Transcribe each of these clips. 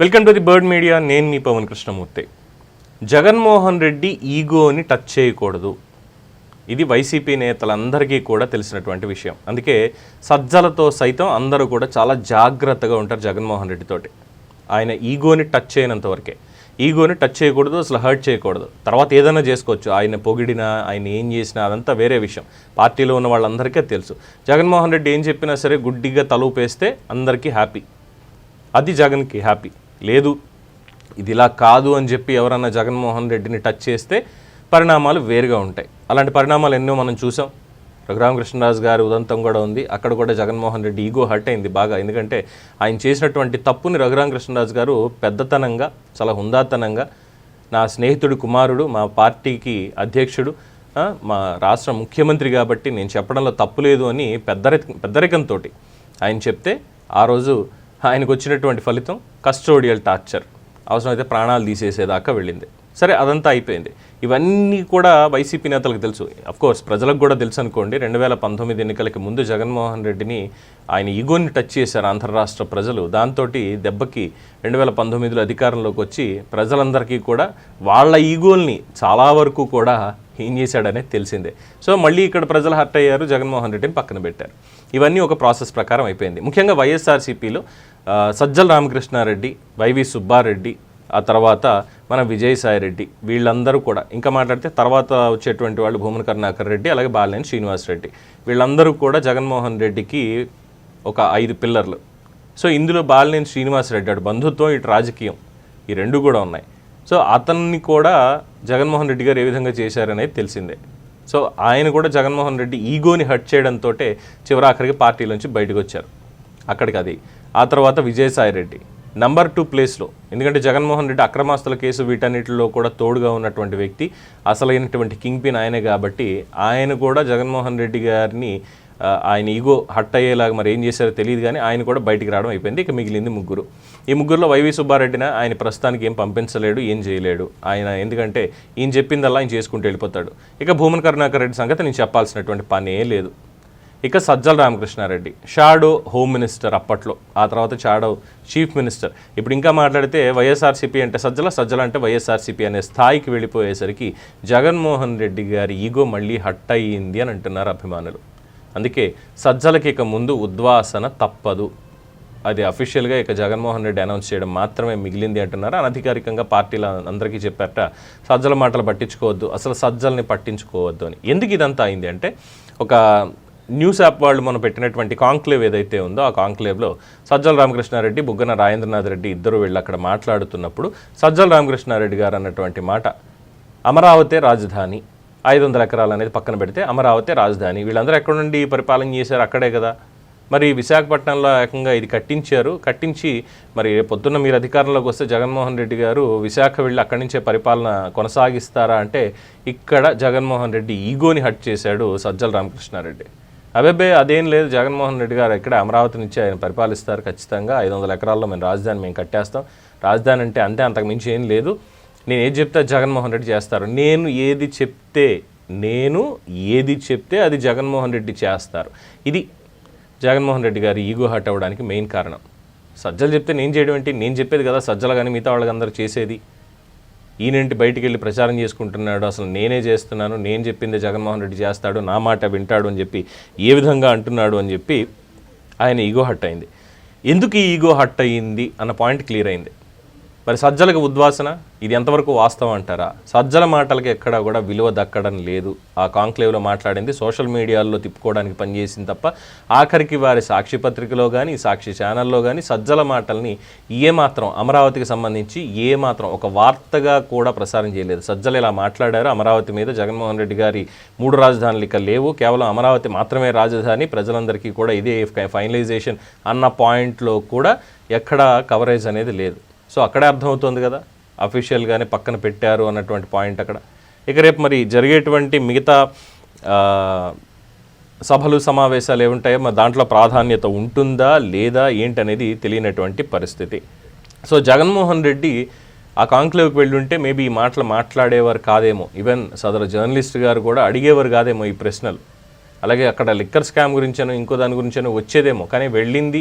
Welcome to the bird media నేను మీ పవన్ కృష్ణమూర్తి. జగన్మోహన్ రెడ్డి ఈగోని టచ్ చేయకూడదు. ఇది వైసీపీ నేతలందరికీ కూడా తెలిసినటువంటి విషయం. అందుకే సజ్జలతో సైతం అందరూ కూడా చాలా జాగ్రత్తగా ఉంటారు జగన్మోహన్ రెడ్డితోటి ఆయన ఈగోని టచ్ చేయనంత వరకే. ఈగోని టచ్ చేయకూడదు అసలు హర్ట్ చేయకూడదు. తర్వాత ఏదైనా చేసుకోవచ్చు. ఆయన పొగిడినా ఆయన ఏం చేసినా అదంతా వేరే విషయం. పార్టీలో ఉన్న వాళ్ళందరికీ తెలుసు. జగన్మోహన్ రెడ్డి ఏం చెప్పినా సరే గుడ్డిగా తలుపేస్తే అందరికీ హ్యాపీ. అది జగన్కి హ్యాపీ. లేదు ఇది ఇలా కాదు అని చెప్పి ఎవరన్నా జగన్మోహన్ రెడ్డిని టచ్ చేస్తే పరిణామాలు వేరుగా ఉంటాయి. అలాంటి పరిణామాలు ఎన్నో మనం చూసాం. రఘురామకృష్ణరాజు గారి ఉదంతం కూడా ఉంది. అక్కడ కూడా జగన్మోహన్ రెడ్డి ఈగో హర్ట్ అయింది బాగా. ఎందుకంటే ఆయన చేసినటువంటి తప్పుని రఘురామకృష్ణరాజు గారు పెద్దతనంగా చాలా హుందాతనంగా నా స్నేహితుడు కుమారుడు మా పార్టీకి అధ్యక్షుడు మా రాష్ట్ర ముఖ్యమంత్రి కాబట్టి నేను చెప్పడంలో తప్పు లేదు అని పెద్దరి పెద్దరికంతో ఆయన చెప్తే ఆ రోజు ఆయనకు వచ్చినటువంటి ఫలితం కస్టోడియల్ టార్చర్. అవసరమైతే ప్రాణాలు తీసేసేదాకా వెళ్ళింది. సరే అదంతా అయిపోయింది. ఇవన్నీ కూడా వైసీపీ నేతలకు తెలుసు. కోర్స్ ప్రజలకు కూడా తెలుసు అనుకోండి. రెండు వేల పంతొమ్మిది ఎన్నికలకి ముందు జగన్మోహన్ రెడ్డిని ఆయన ఈగోని టచ్ చేశారు ఆంధ్ర రాష్ట్ర ప్రజలు. దాంతో దెబ్బకి రెండు వేల పంతొమ్మిదిలో అధికారంలోకి వచ్చి ప్రజలందరికీ కూడా వాళ్ళ ఈగోల్ని చాలా వరకు కూడా ఏం చేశాడనేది తెలిసిందే. సో మళ్ళీ ఇక్కడ ప్రజలు హర్ట్ అయ్యారు జగన్మోహన్ రెడ్డిని పక్కన పెట్టారు. ఇవన్నీ ఒక ప్రాసెస్ ప్రకారం అయిపోయింది. ముఖ్యంగా వైఎస్ఆర్సీపీలో సజ్జల రామకృష్ణారెడ్డి వైవి సుబ్బారెడ్డి ఆ తర్వాత మన విజయసాయి రెడ్డి వీళ్ళందరూ కూడా. ఇంకా మాట్లాడితే తర్వాత వచ్చేటువంటి వాళ్ళు భూమన కరుణాకర్ రెడ్డి అలాగే బాలినేని శ్రీనివాస్ రెడ్డి. వీళ్ళందరూ కూడా జగన్మోహన్ రెడ్డికి ఒక ఐదు పిల్లర్లు. సో ఇందులో బాలినేని శ్రీనివాసరెడ్డి అటు బంధుత్వం ఇటు రాజకీయం ఈ రెండు కూడా ఉన్నాయి. సో అతన్ని కూడా జగన్మోహన్ రెడ్డి గారు ఏ విధంగా చేశారనేది తెలిసిందే. సో ఆయన కూడా జగన్మోహన్ రెడ్డి ఈగోని హర్ట్ చేయడంతో చివరాఖరికి పార్టీలోంచి బయటకు వచ్చారు. అక్కడికి అది ఆ తర్వాత విజయసాయి రెడ్డి. నంబర్ టూ ప్లేస్లో ఎందుకంటే జగన్మోహన్ రెడ్డి అక్రమాస్తుల కేసు వీటన్నిటిలో కూడా తోడుగా ఉన్నటువంటి వ్యక్తి. అసలైనటువంటి కింగ్ పిన్ ఆయనే కాబట్టి ఆయన కూడా జగన్మోహన్ రెడ్డి గారిని ఆయన ఈగో హట్ అయ్యేలాగా మరి ఏం చేశారో తెలియదు కానీ ఆయన కూడా బయటికి రావడం అయిపోయింది. ఇక మిగిలింది ముగ్గురు. ఈ ముగ్గురులో వైవి సుబ్బారెడ్డిన ఆయన ప్రస్తుతానికి ఏం పంపించలేడు ఏం చేయలేడు. ఆయన ఎందుకంటే ఈయన చెప్పిందల్లా ఆయన చేసుకుంటూ వెళ్ళిపోతాడు. ఇక భూమన్ కరుణాకర్ రెడ్డి సంగతి నేను చెప్పాల్సినటువంటి పనే లేదు. ఇక Sajjala Ramakrishna Reddy shadow home minister అప్పట్లో ఆ తర్వాత షాడో చీఫ్ మినిస్టర్. ఇప్పుడు ఇంకా మాట్లాడితే వైఎస్ఆర్సీపీ అంటే సజ్జల సజ్జల అంటే వైఎస్ఆర్సీపీ అనే స్థాయికి వెళ్ళిపోయేసరికి జగన్మోహన్ రెడ్డి గారి ఈగో మళ్ళీ హట్ అయ్యింది అని అంటున్నారు అభిమానులు. అందుకే సజ్జలకి ఇక ముందు ఉద్వాసన తప్పదు. అది అఫీషియల్గా ఇక జగన్మోహన్ రెడ్డి అనౌన్స్ చేయడం మాత్రమే మిగిలింది అంటున్నారు. అనధికారికంగా పార్టీల అందరికీ చెప్పారట సజ్జల మాటలు పట్టించుకోవద్దు అసలు సజ్జల్ని పట్టించుకోవద్దు అని. ఎందుకు ఇదంతా అయింది అంటే ఒక న్యూస్ యాప్ వాళ్ళు మనం పెట్టినటువంటి కాంక్లేవ్ ఏదైతే ఉందో ఆ కాంక్లేవ్లో సజ్జల రామకృష్ణారెడ్డి బుగ్గన రాజేంద్రనాథ్ రెడ్డి ఇద్దరు వెళ్ళి అక్కడ మాట్లాడుతున్నప్పుడు సజ్జల రామకృష్ణారెడ్డి గారు అన్నటువంటి మాట అమరావతి రాజధాని ఐదు వందల ఎకరాలు అనేది పక్కన పెడితే అమరావతి రాజధాని. వీళ్ళందరూ ఎక్కడ నుండి పరిపాలన చేశారు? అక్కడే కదా. మరి విశాఖపట్నంలో ఏకంగా ఇది కట్టించారు. కట్టించి మరి పొద్దున్న మీరు అధికారంలోకి వస్తే జగన్మోహన్ రెడ్డి గారు విశాఖ వెళ్ళి అక్కడి నుంచే పరిపాలన కొనసాగిస్తారా అంటే ఇక్కడ జగన్మోహన్ రెడ్డి ఈగోని హట్ చేశాడు సజ్జల రామకృష్ణారెడ్డి. అబేబే అదేం లేదు. జగన్మోహన్ రెడ్డి గారు ఇక్కడ అమరావతి నుంచి ఆయన పరిపాలిస్తారు ఖచ్చితంగా. ఐదు వందల ఎకరాల్లో మేము రాజధాని మేము కట్టేస్తాం. రాజధాని అంటే అంతే అంతకు మించి ఏం లేదు. నేను ఏది చెప్తే జగన్మోహన్ రెడ్డి చేస్తారు. నేను ఏది చెప్తే నేను ఏది చెప్తే అది జగన్మోహన్ రెడ్డి చేస్తారు. ఇది జగన్మోహన్ రెడ్డి గారి ఈగో హట్ అవ్వడానికి మెయిన్ కారణం. సజ్జలు చెప్తే నేను చేయడం ఏంటి? నేను చెప్పేది కదా సజ్జలు కానీ మిగతా వాళ్ళకందరూ చేసేది. ఈయనంటి బయటికి వెళ్ళి ప్రచారం చేసుకుంటున్నాడు? అసలు నేనే చేస్తున్నాను నేను చెప్పిందే జగన్మోహన్ రెడ్డి చేస్తాడు నా మాట వింటాడు అని చెప్పి ఏ విధంగా అంటున్నాడు అని చెప్పి ఆయన ఈగో హట్ అయింది. ఎందుకు ఈ ఈగో హట్ అయ్యింది అన్న పాయింట్ క్లియర్ అయింది. మరి సజ్జలకు ఉద్వాసన ఇది ఎంతవరకు వాస్తవం అంటారా? సజ్జల మాటలకి ఎక్కడా కూడా విలువ దక్కడం లేదు. ఆ కాంక్లేవ్లో మాట్లాడింది సోషల్ మీడియాలో తిప్పుకోవడానికి పనిచేసింది తప్ప ఆఖరికి వారి సాక్షి పత్రికలో కానీ సాక్షి ఛానల్లో కానీ సజ్జల మాటల్ని ఏ మాత్రం అమరావతికి సంబంధించి ఏ మాత్రం ఒక వార్తగా కూడా ప్రసారం చేయలేదు. సజ్జలు ఇలా మాట్లాడారు అమరావతి మీద జగన్మోహన్ రెడ్డి గారి మూడు రాజధానులు ఇక లేవు. కేవలం అమరావతి మాత్రమే రాజధాని ప్రజలందరికీ కూడా ఇదే ఫైనలైజేషన్ అన్న పాయింట్లో కూడా ఎక్కడా కవరేజ్ అనేది లేదు. సో అక్కడే అర్థమవుతుంది కదా. అఫీషియల్గానే పక్కన పెట్టారు అన్నటువంటి పాయింట్ అక్కడ. ఇక రేపు మరి జరిగేటువంటి మిగతా సభలు సమావేశాలు ఏముంటాయో మరి దాంట్లో ప్రాధాన్యత ఉంటుందా లేదా ఏంటనేది తెలియనటువంటి పరిస్థితి. సో జగన్మోహన్ రెడ్డి ఆ కాంక్లేవ్కి వెళ్ళుంటే మేబీ ఈ మాటలు మాట్లాడేవారు కాదేమో. ఈవెన్ సదరు జర్నలిస్ట్ గారు కూడా అడిగేవారు కాదేమో ఈ ప్రశ్నలు. అలాగే అక్కడ లిక్కర్ స్కామ్ గురించను ఇంకో దాని గురించను వచ్చేదేమో. కానీ వెళ్ళింది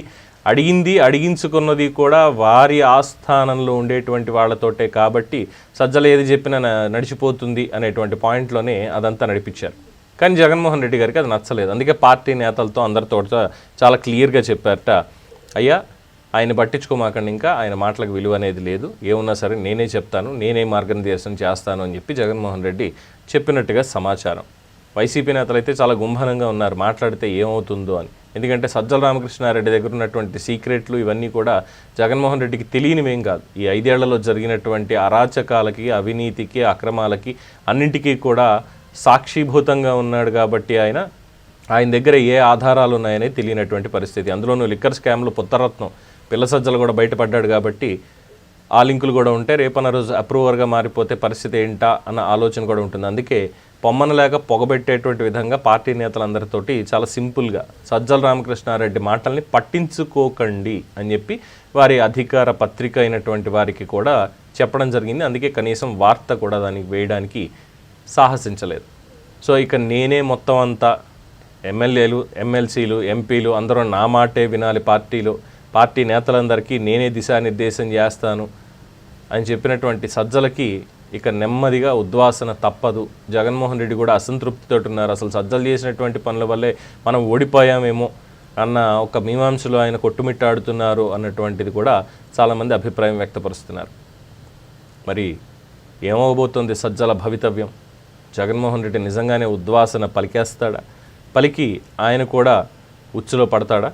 అడిగింది అడిగించుకున్నది కూడా వారి ఆస్థానంలో ఉండేటువంటి వాళ్ళతోటే కాబట్టి సజ్జలు ఏది చెప్పినా నడిచిపోతుంది అనేటువంటి పాయింట్లోనే అదంతా నడిపించారు. కానీ జగన్మోహన్ రెడ్డి గారికి అది నచ్చలేదు. అందుకే పార్టీ నేతలతో అందరితో చాలా క్లియర్గా చెప్పారట అయ్యా ఆయన పట్టించుకోమాకండి ఇంకా ఆయన మాటలకు విలువ అనేది లేదు. ఏమున్నా సరే నేనే చెప్తాను నేనే మార్గనిర్దేశం చేస్తాను అని చెప్పి జగన్మోహన్ రెడ్డి చెప్పినట్టుగా సమాచారం. వైసీపీ నేతలు అయితే చాలా గుంభనంగా ఉన్నారు మాట్లాడితే ఏమవుతుందో అని. ఎందుకంటే సజ్జల రామకృష్ణారెడ్డి దగ్గర ఉన్నటువంటి సీక్రెట్లు ఇవన్నీ కూడా జగన్మోహన్ రెడ్డికి తెలియనివేం కాదు. ఈ ఐదేళ్ళలో జరిగినటువంటి అరాచకాలకి అవినీతికి అక్రమాలకి అన్నింటికీ కూడా సాక్షిభూతంగా ఉన్నాడు కాబట్టి ఆయన ఆయన దగ్గర ఏ ఆధారాలు ఉన్నాయనే తెలియనటువంటి పరిస్థితి. అందులోనూ లిక్కర్ స్కామ్లో పుత్తరత్నం పిల్ల సజ్జలు కూడా బయటపడ్డాడు కాబట్టి ఆ లింకులు కూడా ఉంటే రేపన్న రోజు అప్రూవర్గా మారిపోతే పరిస్థితి ఏంటా అన్న ఆలోచన కూడా ఉంటుంది. అందుకే పొమ్మనలేక పొగబెట్టేటువంటి విధంగా పార్టీ నేతలందరితోటి చాలా సింపుల్గా సజ్జల రామకృష్ణారెడ్డి మాటల్ని పట్టించుకోకండి అని చెప్పి వారి అధికార పత్రిక అయినటువంటి వారికి కూడా చెప్పడం జరిగింది. అందుకే కనీసం వార్త కూడా దానికి వేయడానికి సాహసించలేదు. సో ఇక నేనే మొత్తం అంతా ఎమ్మెల్యేలు ఎమ్మెల్సీలు ఎంపీలు అందరూ నా మాటే వినాలి పార్టీలు. పార్టీ నేతలందరికీ నేనే దిశానిర్దేశం చేస్తాను అని చెప్పినటువంటి సజ్జలకి ఇక నెమ్మదిగా ఉద్వాసన తప్పదు. జగన్మోహన్ రెడ్డి కూడా అసంతృప్తితో ఉన్నారు. అసలు సజ్జలు చేసినటువంటి పనుల వల్లే మనం ఓడిపోయామేమో అన్న ఒక మీమాంసలో ఆయన కొట్టుమిట్టాడుతున్నారు అన్నటువంటిది కూడా చాలామంది అభిప్రాయం వ్యక్తపరుస్తున్నారు. మరి ఏమవబోతోంది సజ్జల భవితవ్యం? జగన్మోహన్ రెడ్డి నిజంగానే ఉద్వాసన పలికేస్తాడా? పలికి ఆయన కూడా ఉచ్చులో పడతాడా?